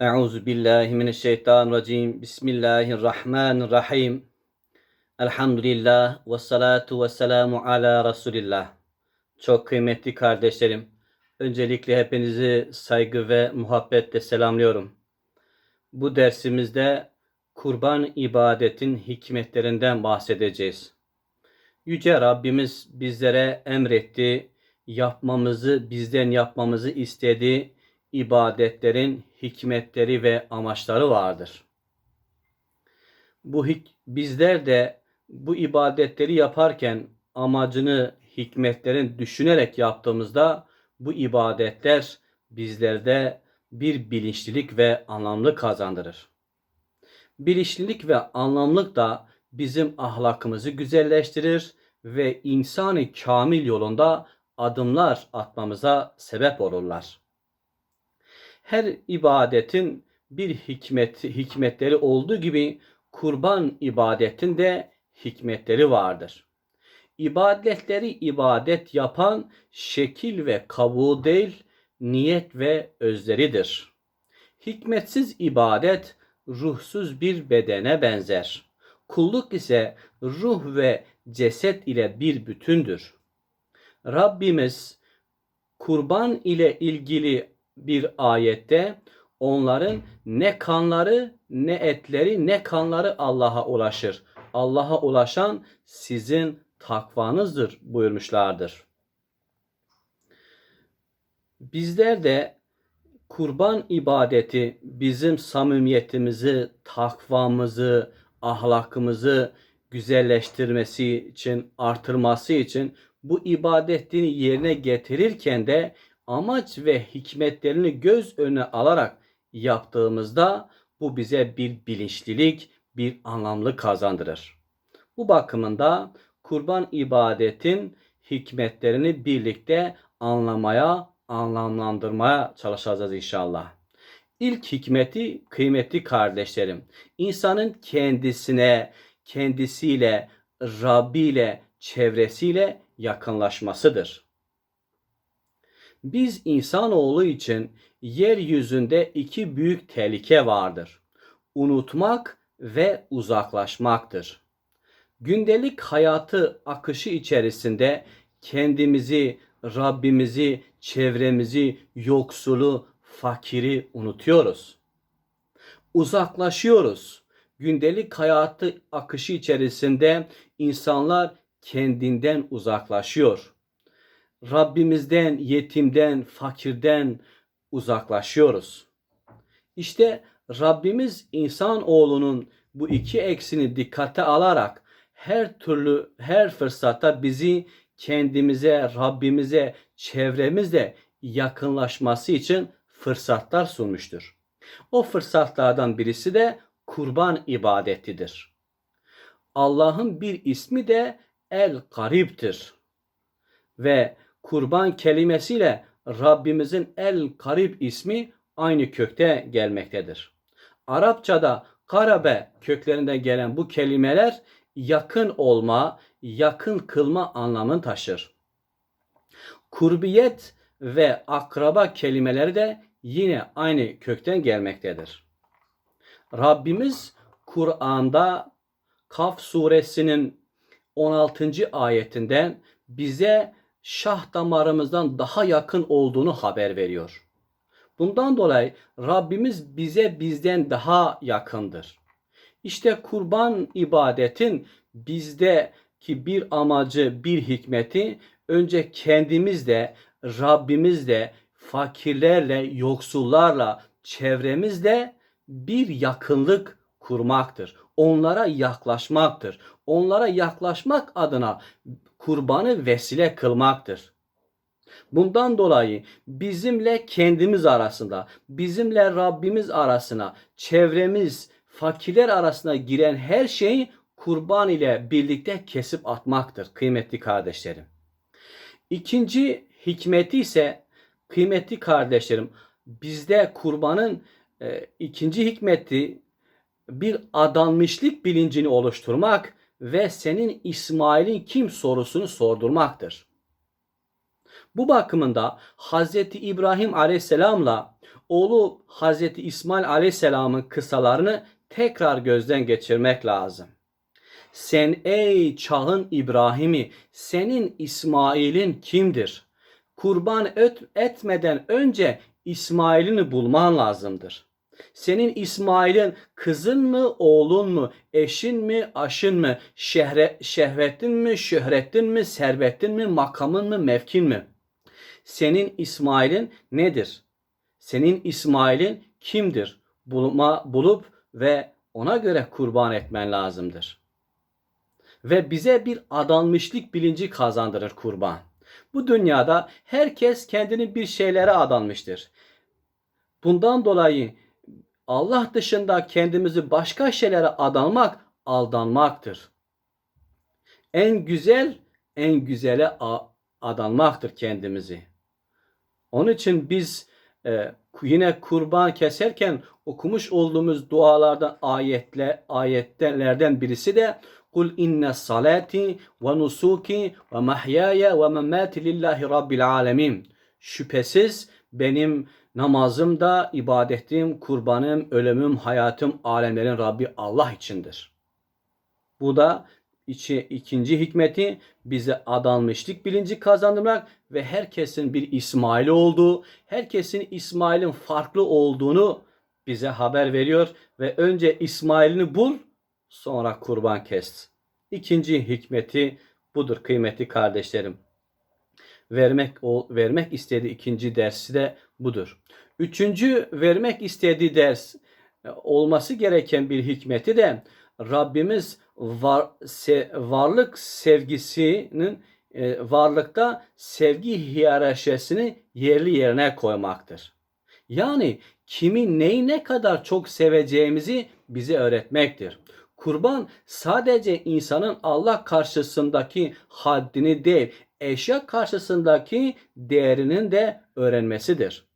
Euzu billahi mineşşeytanirracim. Bismillahirrahmanirrahim. Elhamdülillah ve salatu ve selamu ala Resulillah. Çok kıymetli kardeşlerim, öncelikle hepinizi saygı ve muhabbetle selamlıyorum. Bu dersimizde kurban ibadetin hikmetlerinden bahsedeceğiz. Yüce Rabbimiz bizlere emretti, yapmamızı, bizden yapmamızı istedi ibadetlerin hikmetleri ve amaçları vardır. Bu bizler de bu ibadetleri yaparken amacını hikmetlerin düşünerek yaptığımızda bu ibadetler bizlerde bir bilinçlilik ve anlamlı kazandırır. Bilinçlilik ve anlamlık da bizim ahlakımızı güzelleştirir ve insanı kamil yolunda adımlar atmamıza sebep olurlar her ibadetin bir hikmet hikmetleri olduğu gibi kurban ibadetin de hikmetleri vardır. İbadetleri ibadet yapan şekil ve kabuğu değil, niyet ve özleridir. Hikmetsiz ibadet ruhsuz bir bedene benzer. Kulluk ise ruh ve ceset ile bir bütündür. Rabbimiz kurban ile ilgili bir ayette onların ne kanları ne etleri ne kanları Allah'a ulaşır. Allah'a ulaşan sizin takvanızdır buyurmuşlardır. Bizler de kurban ibadeti bizim samimiyetimizi, takvamızı, ahlakımızı güzelleştirmesi için, artırması için bu ibadetini yerine getirirken de amaç ve hikmetlerini göz önüne alarak yaptığımızda bu bize bir bilinçlilik, bir anlamlı kazandırır. Bu bakımında kurban ibadetin hikmetlerini birlikte anlamaya, anlamlandırmaya çalışacağız inşallah. İlk hikmeti kıymetli kardeşlerim, insanın kendisine, kendisiyle, Rabbi ile, çevresiyle yakınlaşmasıdır. Biz insanoğlu için yeryüzünde iki büyük tehlike vardır. Unutmak ve uzaklaşmaktır. Gündelik hayatı akışı içerisinde kendimizi, Rabbimizi, çevremizi, yoksulu, fakiri unutuyoruz. Uzaklaşıyoruz. Gündelik hayatı akışı içerisinde insanlar kendinden uzaklaşıyor Rabbimizden, yetimden, fakirden uzaklaşıyoruz. İşte Rabbimiz insan oğlunun bu iki eksini dikkate alarak her türlü her fırsatta bizi kendimize, Rabbimize, çevremizle yakınlaşması için fırsatlar sunmuştur. O fırsatlardan birisi de kurban ibadetidir. Allah'ın bir ismi de El Karib'tir. Ve kurban kelimesiyle Rabbimizin El Karib ismi aynı kökte gelmektedir. Arapçada karabe köklerinden gelen bu kelimeler yakın olma, yakın kılma anlamını taşır. Kurbiyet ve akraba kelimeleri de yine aynı kökten gelmektedir. Rabbimiz Kur'an'da Kaf suresinin 16. ayetinden bize şah damarımızdan daha yakın olduğunu haber veriyor. Bundan dolayı Rabbimiz bize bizden daha yakındır. İşte kurban ibadetin bizdeki bir amacı, bir hikmeti önce kendimizde, Rabbimizle, fakirlerle, yoksullarla, çevremizle bir yakınlık kurmaktır. Onlara yaklaşmaktır. Onlara yaklaşmak adına kurbanı vesile kılmaktır. Bundan dolayı bizimle kendimiz arasında, bizimle Rabbimiz arasına, çevremiz, fakirler arasına giren her şeyi kurban ile birlikte kesip atmaktır kıymetli kardeşlerim. İkinci hikmeti ise kıymetli kardeşlerim bizde kurbanın e, ikinci hikmeti bir adanmışlık bilincini oluşturmak ve senin İsmail'in kim sorusunu sordurmaktır. Bu bakımında Hz. İbrahim Aleyhisselam'la oğlu Hz. İsmail Aleyhisselam'ın kıssalarını tekrar gözden geçirmek lazım. Sen ey çağın İbrahim'i, senin İsmail'in kimdir? Kurban et, etmeden önce İsmail'ini bulman lazımdır. Senin İsmail'in kızın mı, oğlun mu, eşin mi, aşın mı, şehre, şehvetin mi, şöhretin mi, servetin mi, makamın mı, mevkin mi? Senin İsmail'in nedir? Senin İsmail'in kimdir? Bulma, bulup ve ona göre kurban etmen lazımdır. Ve bize bir adanmışlık bilinci kazandırır kurban. Bu dünyada herkes kendini bir şeylere adanmıştır. Bundan dolayı Allah dışında kendimizi başka şeylere adanmak aldanmaktır. En güzel en güzele adanmaktır kendimizi. Onun için biz e, yine kurban keserken okumuş olduğumuz dualardan ayetle ayetlerden birisi de Kul inne salati ve nusuki ve mahyaya ve memati lillahi rabbil alemin. Şüphesiz benim namazım da, ibadetim, kurbanım, ölümüm, hayatım alemlerin Rabbi Allah içindir. Bu da içi, ikinci hikmeti bize adanmışlık bilinci kazandırmak ve herkesin bir İsmail olduğu, herkesin İsmail'in farklı olduğunu bize haber veriyor ve önce İsmail'ini bul, sonra kurban kes. İkinci hikmeti budur kıymetli kardeşlerim. Vermek vermek istediği ikinci dersi de budur. Üçüncü vermek istediği ders e, olması gereken bir hikmeti de Rabbimiz var, se, varlık sevgisinin e, varlıkta sevgi hiyerarşisini yerli yerine koymaktır. Yani kimi neyi ne kadar çok seveceğimizi bize öğretmektir. Kurban sadece insanın Allah karşısındaki haddini değil, eşya karşısındaki değerinin de öğrenmesidir.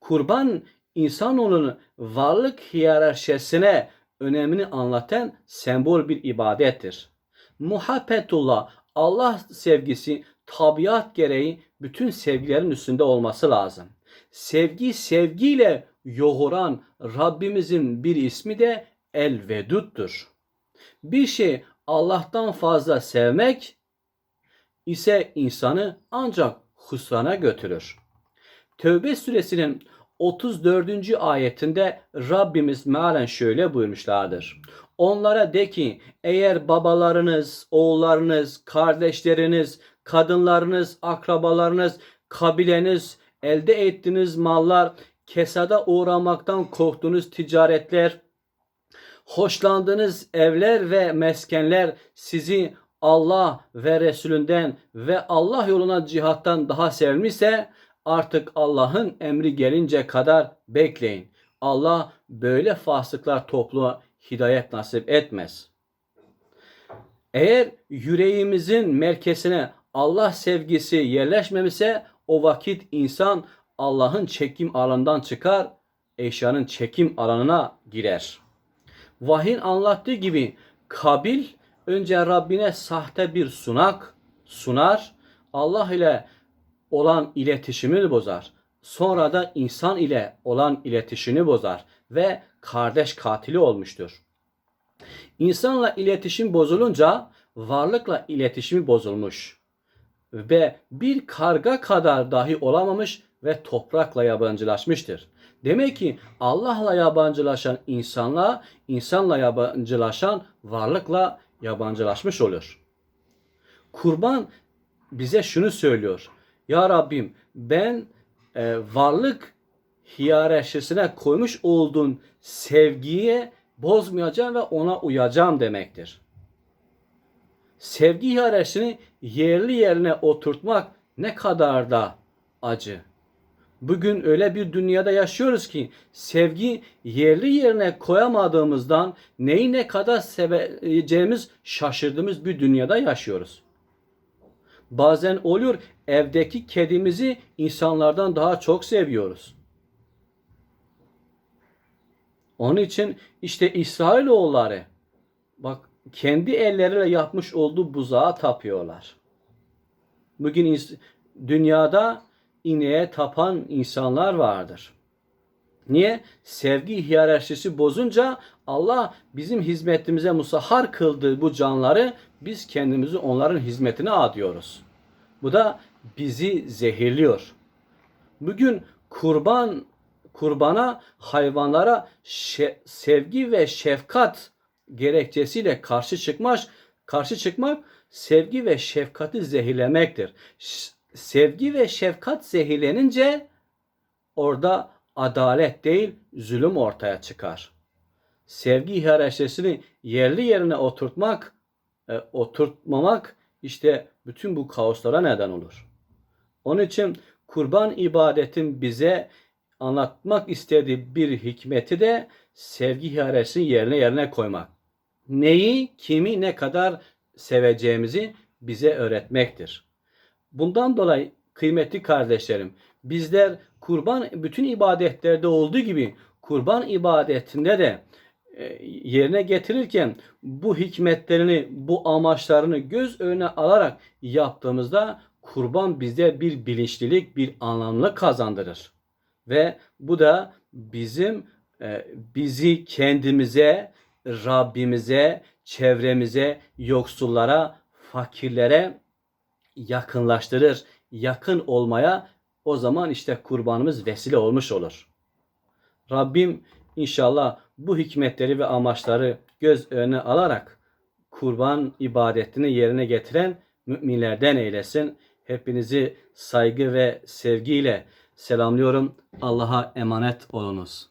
Kurban insanoğlunun varlık hiyerarşisine önemini anlatan sembol bir ibadettir. Muhabbetullah, Allah sevgisi tabiat gereği bütün sevgilerin üstünde olması lazım. Sevgi sevgiyle yoğuran Rabbimizin bir ismi de El Vedud'dur. Bir şey Allah'tan fazla sevmek ise insanı ancak husrana götürür. Tevbe suresinin 34. ayetinde Rabbimiz mealen şöyle buyurmuşlardır. Onlara de ki eğer babalarınız, oğullarınız, kardeşleriniz, kadınlarınız, akrabalarınız, kabileniz, elde ettiğiniz mallar, kesada uğramaktan korktuğunuz ticaretler, hoşlandığınız evler ve meskenler sizi Allah ve Resulünden ve Allah yoluna cihattan daha sevmişse artık Allah'ın emri gelince kadar bekleyin. Allah böyle fasıklar toplu hidayet nasip etmez. Eğer yüreğimizin merkezine Allah sevgisi yerleşmemişse o vakit insan Allah'ın çekim alanından çıkar, eşyanın çekim alanına girer. Vahyin anlattığı gibi Kabil önce Rabbine sahte bir sunak sunar. Allah ile olan iletişimini bozar. Sonra da insan ile olan iletişimini bozar ve kardeş katili olmuştur. İnsanla iletişim bozulunca varlıkla iletişimi bozulmuş ve bir karga kadar dahi olamamış ve toprakla yabancılaşmıştır. Demek ki Allah'la yabancılaşan insanla, insanla yabancılaşan varlıkla yabancılaşmış olur. Kurban bize şunu söylüyor. Ya Rabbim ben e, varlık hiyerarşisine koymuş olduğun sevgiye bozmayacağım ve ona uyacağım demektir. Sevgi hiyerarşisini yerli yerine oturtmak ne kadar da acı. Bugün öyle bir dünyada yaşıyoruz ki sevgi yerli yerine koyamadığımızdan neyi ne kadar seveceğimiz şaşırdığımız bir dünyada yaşıyoruz. Bazen oluyor evdeki kedimizi insanlardan daha çok seviyoruz. Onun için işte İsrailoğulları bak kendi elleriyle yapmış olduğu buzağa tapıyorlar. Bugün dünyada ineğe tapan insanlar vardır. Niye? Sevgi hiyerarşisi bozunca Allah bizim hizmetimize musahhar kıldığı bu canları biz kendimizi onların hizmetine adıyoruz. Bu da bizi zehirliyor. Bugün kurban kurbana hayvanlara sevgi ve şefkat gerekçesiyle karşı çıkmak karşı çıkmak sevgi ve şefkati zehirlemektir. Ş- sevgi ve şefkat zehirlenince orada adalet değil zulüm ortaya çıkar. Sevgi hiyerarşisini yerli yerine oturtmak, e, oturtmamak işte bütün bu kaoslara neden olur. Onun için kurban ibadetin bize anlatmak istediği bir hikmeti de sevgi hiyerarşisini yerine yerine koymak. Neyi, kimi, ne kadar seveceğimizi bize öğretmektir. Bundan dolayı kıymetli kardeşlerim, bizler kurban bütün ibadetlerde olduğu gibi kurban ibadetinde de e, yerine getirirken bu hikmetlerini, bu amaçlarını göz önüne alarak yaptığımızda kurban bize bir bilinçlilik, bir anlamlı kazandırır. Ve bu da bizim e, bizi kendimize, Rabbimize, çevremize, yoksullara, fakirlere yakınlaştırır. Yakın olmaya o zaman işte kurbanımız vesile olmuş olur. Rabbim inşallah bu hikmetleri ve amaçları göz önüne alarak kurban ibadetini yerine getiren müminlerden eylesin. Hepinizi saygı ve sevgiyle selamlıyorum. Allah'a emanet olunuz.